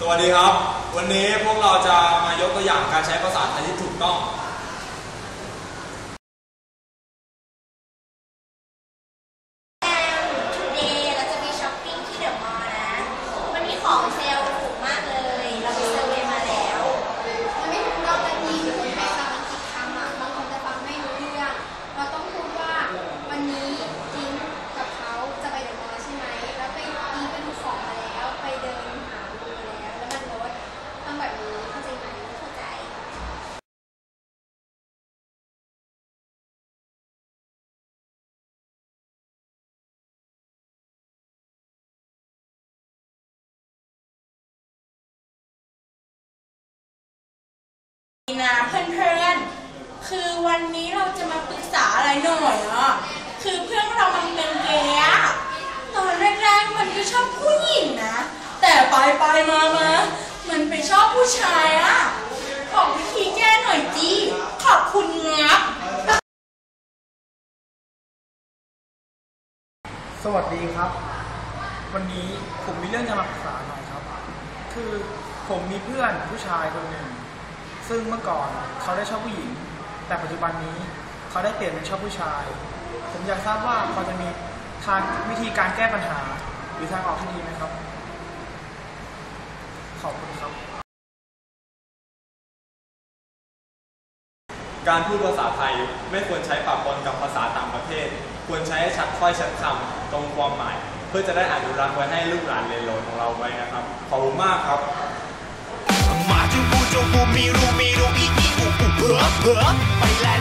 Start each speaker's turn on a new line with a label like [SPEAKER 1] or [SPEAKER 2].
[SPEAKER 1] สวัสดีครับ วันนี้พวกเราจะมายกตัวอย่างการใช้ภาษาไทยที่ถูกต้อง
[SPEAKER 2] Today เราจะไปช้อปปิ้งที่เดอะมอลล์นะ วันนี้ของเซลล์ถูกมากเลย เราไปเซอร์เวย์มาแล้ว
[SPEAKER 3] มันไม่ถูกต้องนะพี่คือคนไทยฟังอังกฤษคำอะบางคนจะฟังไม่รู้เรื่อง เราต้องพูดว่าวันนี้จิงกับเขาจะไปเดอะมอลล์ใช่ไหม แล้วไปอีไปดูของมาแล้ว ไปเดินหาดูมาแล้ว แล้วมันลดต้องแบบนี้เข้าใจไหมเข้าใจ
[SPEAKER 4] นะเพื่อนๆ คือวันนี้เราจะมาปรึกษาอะไรหน่อยอะคือเพื่อนเรามันเป็นเกย์อะตอนแรกๆมันก็ชอบผู้หญิงนะ แต่ไปไปๆมามามันไปชอบผู้ชายอะบอวิธีแก้หน่อยจีขอบคุณงับ
[SPEAKER 5] สวัสดีครับ วันนี้ผมมีเรื่องจะมาปรึกษาหน่อยครับ คือผมมีเพื่อนผู้ชายคนหนึ่ง ซึ่งเมื่อก่อนเขาได้ชอบผู้หญิง แต่ปัจจุบันนี้เขาได้เปลี่ยนเป็นชอบผู้ชาย ผมอยากทราบว่าพอจะมีทางวิธีการแก้ปัญหา หรือทางออกที่ดีไหมครับ ขอบคุณครับ
[SPEAKER 1] การพูดภาษาไทยไม่ควรใช้ปะปนกับภาษาต่างประเทศ ควรใช้ให้ชัดถ้อยชัดคำตรงความหมาย เพื่อจะได้อนุรักษ์ไว้ให้ลูกหลานเรียนรู้ของเราไว้นะครับ ขอบคุณมากครับ
[SPEAKER 6] มาจูปูจูปู